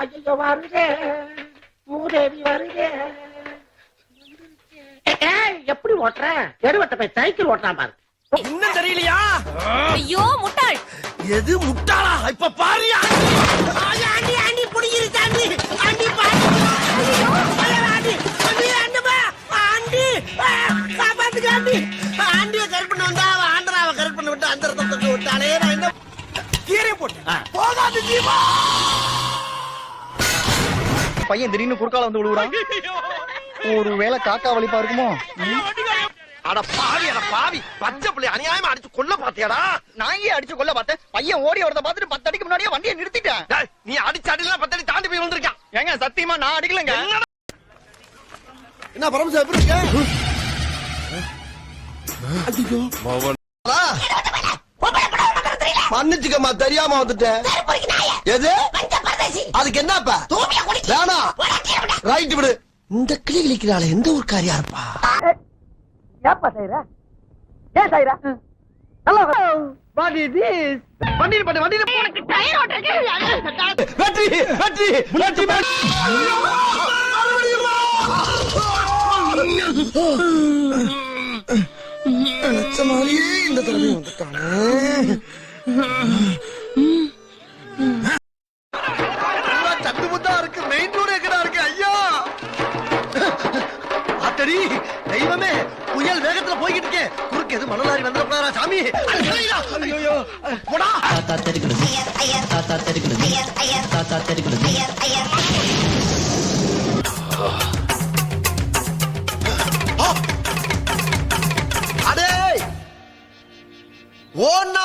வருதே மூதேவி வருதே ஏய், எப்படி ஓட்டுற? எடுவட்ட போய் சைக்கிள் ஓட்டுறான் பாரு. இன்னும் தெரியலையா? ஐயோ முட்டாள். எது முட்டாளா? இப்ப பாரியா. ஆண்டி ஆண்டி புடிங்கிரு தாண்டி. ஆண்டி பாரு ஆண்டி. ஆண்டி ஆண்டமா ஆண்டி காப்பாத்துக்கு ஆண்டி ஆண்டிய கரெக்ட் பண்ண வந்தா அவன் ஆண்டராவை கரெக்ட் பண்ண விட்டு அந்த விட்டாலே நான் என்ன? கீரை போட்டு. போகாது ஜீவா. பையன் திடீர்னு குறுக்கால வந்து விழுவுறான். ஒரு வேளை காக்கா வலிப்பா இருக்குமோ அட பாவி அட பாவி. பச்சை பிள்ளை அநியாயமா அடிச்சு கொல்ல பாத்தியாடா நான் ஏன் அடிச்சு கொல்ல பார்த்தேன். பையன் ஓடி வரத பார்த்துட்டு பத்து அடிக்கு முன்னாடியே வண்டியை நிறுத்திட்டேன். டேய், நீ அடிச்சு அடிலாம் பத்தடி தாண்டி போய் வந்திருக்கான் ஏங்க சத்தியமா நான் அடிக்கலங்க. என்ன பரமசா எப்படி இருக்க? மன்னிச்சுக்கம்மா தெரியாம வந்துட்டேன். எது? அதுக்கு என்னப்பா? வேணாம் ரைட் விடு. இந்த கிளி கிளிக்கிறாள் எந்த ஊர்க்காரியா இருப்பா ஏப்பா செய்யற ஏன் செய்யற நல்லா வண்டியில் பண்ணு வண்டியில் வெற்றி வெற்றி வெற்றி நினைச்ச மாதிரியே இந்த தடவை வந்துட்டானே மணலாரி வந்துடக்கூடாதா சாமி? தாத்தா தெருக்கிறது தாத்தா தெருக்கிறது தாத்தா தெருக்கிறது அடே ஓன்னா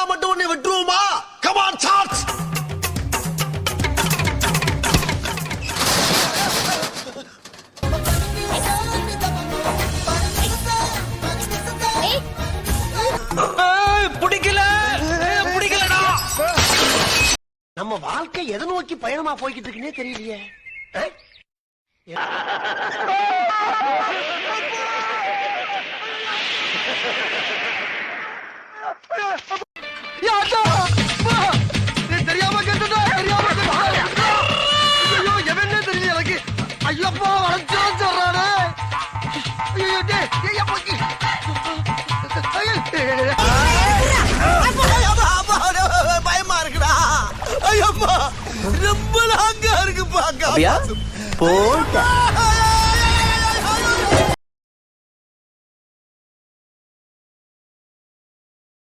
வாழ்க்கை எதை நோக்கி பயணமா போய்கிட்டு இருக்குன்னே தெரியலையே. தெரியாம கேட்டுட்டா, தெரியாம. ஐயோ, எவன்னே தெரியல எனக்கு. ஐயப்பா, வளைச்சோன்னு சொல்றானே. ஐயோ, ஐயப்பா ரொம்ப லாங்கா இருக்கு பாக்க. போட்டா.